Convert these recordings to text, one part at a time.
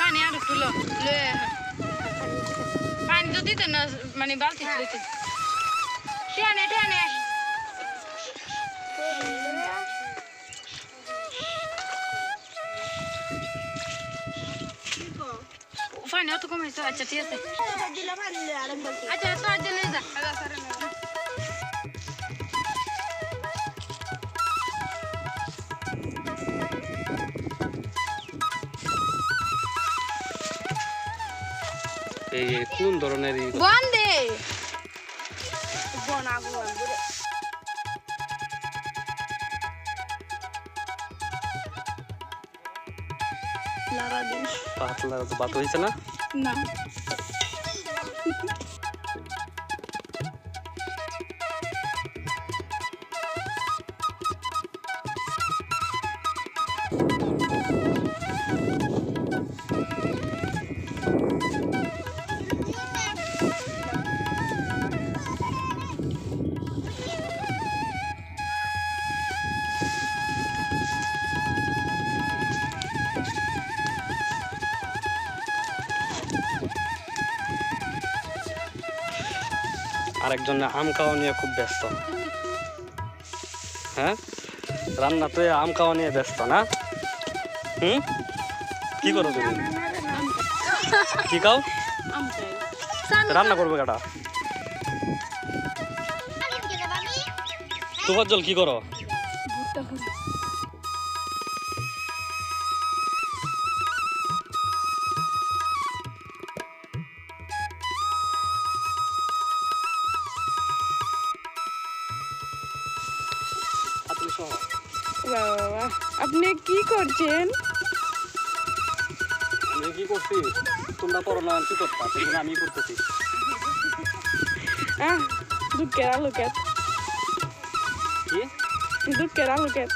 পানি আর একটু লো। লয়ে আয়। পানি তো দিতে না মানে বালতি লইতে টেনে টেনে পানি অত কমেছে আচ্ছা ঠিক আছে। আচ্ছা তো আজ লয়ে যা। এই কোন ধরনের পাতলা বাত হয়েছে না? না। আরেকজন আম খাওয়া নিয়ে খুব ব্যস্ত। হ্যাঁ? রান্না রান্নাতে আম খাওয়া নিয়ে ব্যস্ত না? হুম? কি করো তুমি? কি খাও? রান্না করবে কাটা। তোমার জল কি করো? বাবা আপনি কি করছেন? আমি কি করছি? তোমরা করো না কি করতা আমি করতেছি। আহ দুঃখের আলুকের কি? দুঃখের আলুকের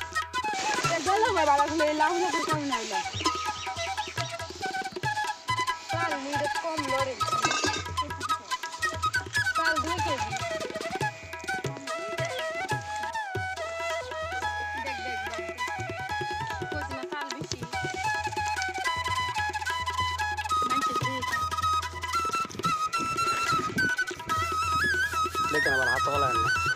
দেখেন আমার হাত হলায় না।